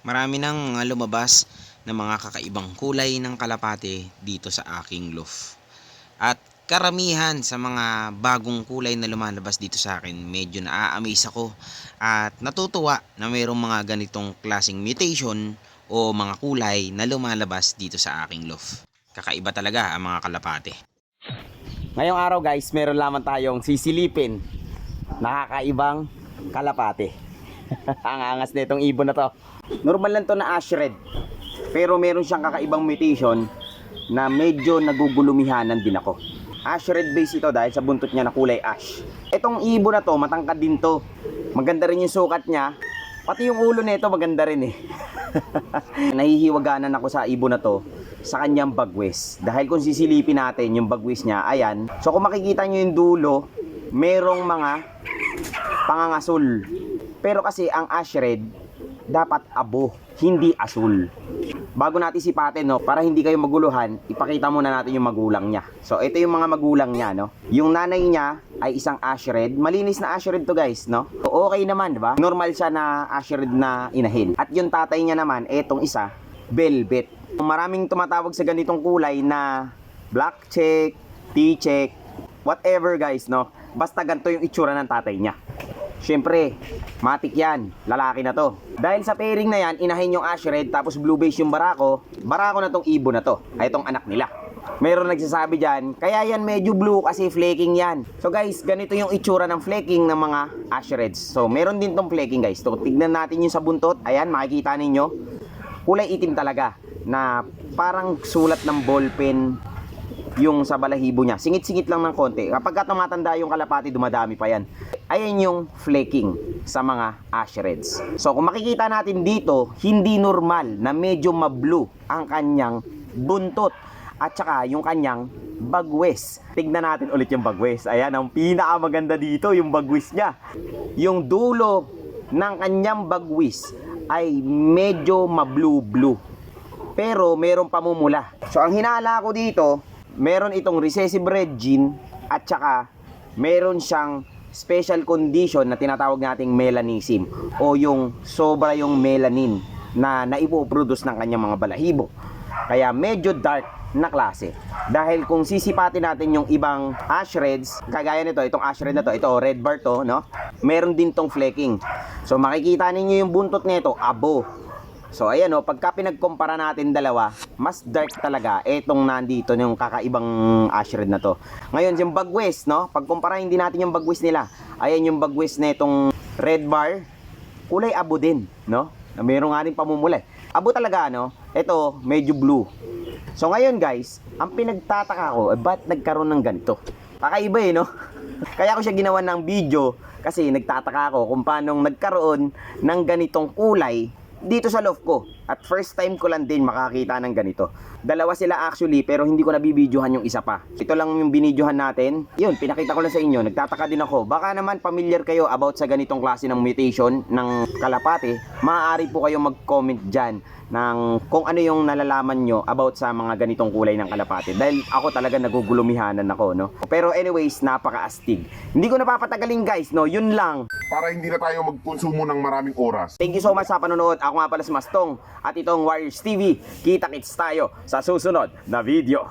Marami nang mga lumabas na mga kakaibang kulay ng kalapate dito sa aking loft. At karamihan sa mga bagong kulay na lumalabas dito sa akin, medyo naa-amaze ako at natutuwa na mayroong mga ganitong klaseng mutation o mga kulay na lumalabas dito sa aking loft. Kakaiba talaga ang mga kalapate. Ngayong araw guys, meron lamang tayong sisilipin. Nakakaibang kalapate. Ang angas na itong ibon na to. Normal lang to na ash red. Pero meron siyang kakaibang mutation na medyo nagugulumihanan din ako. Ash red base ito dahil sa buntot niya na kulay ash. Itong ibon na to, matangkad din to. Maganda rin yung sukat niya. Pati yung ulo nito maganda rin eh. Nahihiwaganan ako sa ibon na to sa kanyang bagwes. Dahil kung sisilipin natin yung bagwes niya, ayan. So kung makikita nyo yung dulo, merong mga pangangasul. Pero kasi ang ash red, dapat abo, hindi asul. Bago natin sipatin, no, para hindi kayo maguluhan, ipakita muna natin yung magulang niya. So, ito yung mga magulang niya, no. Yung nanay niya ay isang ash red. Malinis na ash red to, guys, no. Okay naman, di ba? Normal siya na ash red na inahin. At yung tatay niya naman, etong isa, velvet. Maraming tumatawag sa ganitong kulay na black check, T-check, whatever, guys, no. Basta ganito yung itsura ng tatay niya. Siyempre, matik yan. Lalaki na to. Dahil sa pairing na yan, inahin yung ash red tapos blue base yung barako. Barako na tong ibon na to. Ay itong anak nila. Meron nagsasabi dyan, kaya yan medyo blue kasi flaking yan. So guys, ganito yung itsura ng flaking ng mga ash reds. So meron din tong flaking guys. So tignan natin yung sa buntot. Ayan, makikita ninyo. Kulay itim talaga na parang sulat ng ballpen yung sa balahibo niya. Singit-singit lang ng konti. Kapag ka tumatanda yung kalapati, dumadami pa yan. Ayan yung flaking sa mga ash reds. So kung makikita natin dito, hindi normal na medyo ma-blue ang kanyang buntot at saka yung kanyang bagwes. Tignan natin ulit yung bagwes. Ayan, ang pinakamaganda dito, yung bagwes niya. Yung dulo ng kanyang bagwis ay medyo ma-blue-blue. Pero meron pamumula. So ang hinala ko dito, meron itong recessive red gene at saka meron siyang special condition na tinatawag nating melanism o yung sobra yung melanin na naipoproduce ng kanyang mga balahibo. Kaya medyo dark na klase. Dahil kung sisipatin natin yung ibang ash reds, kagaya nito, itong ash red na to, ito red bar to, no? Meron din tong flecking. So makikita ninyo yung buntot nito, abo. So ayan o, pagka pinagkumpara natin dalawa, mas dark talaga etong nandito yung kakaibang ash red na to. Ngayon, yung bagwes, no? Pagkumparahin din natin yung bagwes nila. Ayan yung bagwes na itong red bar, kulay abo din, no? Meron nga rin pamumula. Abo talaga, no? Ito, medyo blue. So ngayon guys, ang pinagtataka ko, eh, ba't nagkaroon ng ganito? Kakaiba eh, no? Kaya ko siya ginawa ng video kasi nagtataka ako kung paano nagkaroon ng ganitong kulay dito sa loft ko. At first time ko lang din makakita ng ganito. Dalawa sila actually pero hindi ko nabibidyohan yung isa pa. Ito lang yung binidyohan natin. Yun, pinakita ko lang sa inyo. Nagtataka din ako. Baka naman familiar kayo about sa ganitong klase ng mutation ng kalapate. Maaari po kayo mag-comment dyan ng kung ano yung nalalaman nyo about sa mga ganitong kulay ng kalapate. Dahil ako talaga nagugulumihanan ako, no? Pero anyways, napaka-astig. Hindi ko napapatagalin guys, no? Yun lang. para hindi na tayo magkonsumo ng maraming oras. Thank you so much sa panonood. Ako nga pala si Mastong at itong Warriors TV. Kita-kits tayo sa susunod na video.